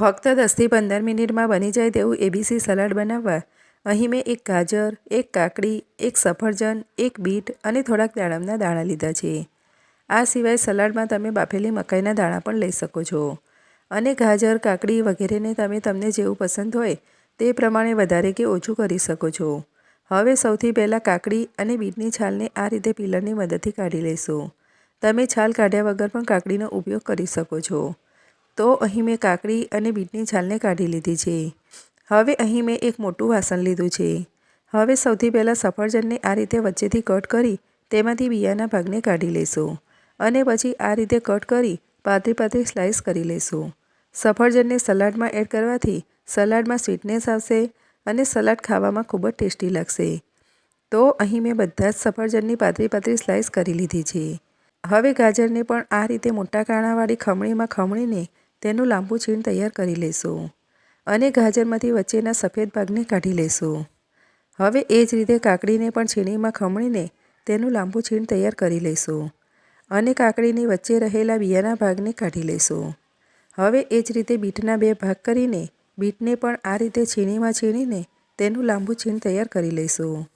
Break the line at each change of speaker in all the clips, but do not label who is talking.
ફક્ત દસથી પંદર મિનિટમાં બની જાય તેવું એબીસી સલાડ બનાવવા. અહીં મેં એક ગાજર, એક કાકડી, એક સફરજન, એક બીટ અને થોડાક દાડમના દાણા લીધા છે. આ સિવાય સલાડમાં તમે બાફેલી મકાઈના દાણા પણ લઈ શકો છો. અને ગાજર, કાકડી વગેરેને તમે તમને જેવું પસંદ હોય તે પ્રમાણે વધારે કે ઓછું કરી શકો છો. હવે સૌથી પહેલાં કાકડી અને બીટની છાલને આ રીતે પીલરની મદદથી કાઢી લેશું તમે છાલ કાઢ્યા વગર પણ કાકડીનો ઉપયોગ કરી શકો છો. તો અહીં મેં કાકડી અને બીટની છાલને કાઢી લીધી છે. હવે અહીં મેં એક મોટું વાસણ લીધું છે. હવે સૌથી પહેલાં સફરજનને આ રીતે વચ્ચેથી કટ કરી તેમાંથી બિયાના ભાગને કાઢી લેશું અને પછી આ રીતે કટ કરી પાતળી પાતળી સ્લાઇસ કરી લેશું. સફરજનને સલાડમાં એડ કરવાથી સલાડમાં સ્વીટનેસ આવશે અને સલાડ ખાવામાં ખૂબ જ ટેસ્ટી લાગશે. તો અહીં મેં બધા જ સફરજનની પાતળી પાતળી સ્લાઇસ કરી લીધી છે. હવે ગાજરને પણ આ રીતે મોટા કાણાવાળી ખમણીમાં ખમણીને તેનું લાંબુ છીણ તૈયાર કરી લેશું અને ગાજરમાંથી વચ્ચેના સફેદ ભાગને કાઢી લેશું. હવે એ જ રીતે કાકડીને પણ છીણીમાં ખમણીને તેનું લાંબુ છીણ તૈયાર કરી લઈશું અને કાકડીની વચ્ચે રહેલા બિયાના ભાગને કાઢી લઈશું હવે એ જ રીતે બીટના બે ભાગ કરીને બીટને પણ આ રીતે છીણીમાં છીણીને તેનું લાંબુ છીણ તૈયાર કરી લઈશું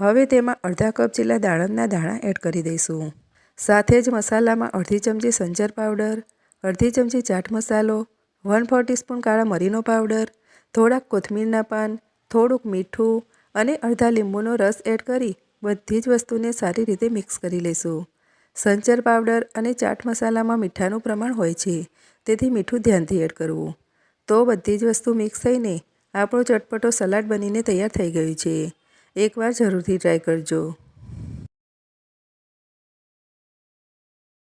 હવે તેમાં અડધા કપ જેટલા દાડમના દાણા એડ કરી દઈશું. સાથે જ મસાલામાં અડધી ચમચી સંજર પાવડર અડધી ચમચી ચાટ મસાલો વન ફોર ટીસ્પૂન કાળા મરીનો પાવડર થોડાક કોથમીરના પાન, થોડુંક મીઠું અને અડધા લીંબુનો રસ એડ કરી બધી જ વસ્તુને સારી રીતે મિક્સ કરી લઈશું. સંચર પાવડર અને ચાટ મસાલામાં મીઠાનું પ્રમાણ હોય છે, તેથી મીઠું ધ્યાનથી એડ કરવું. તો બધી જ વસ્તુ મિક્સ થઈને આપણો ચટપટો સલાડ બનીને તૈયાર થઈ ગયું છે. એકવાર જરૂરથી ટ્રાય કરજો.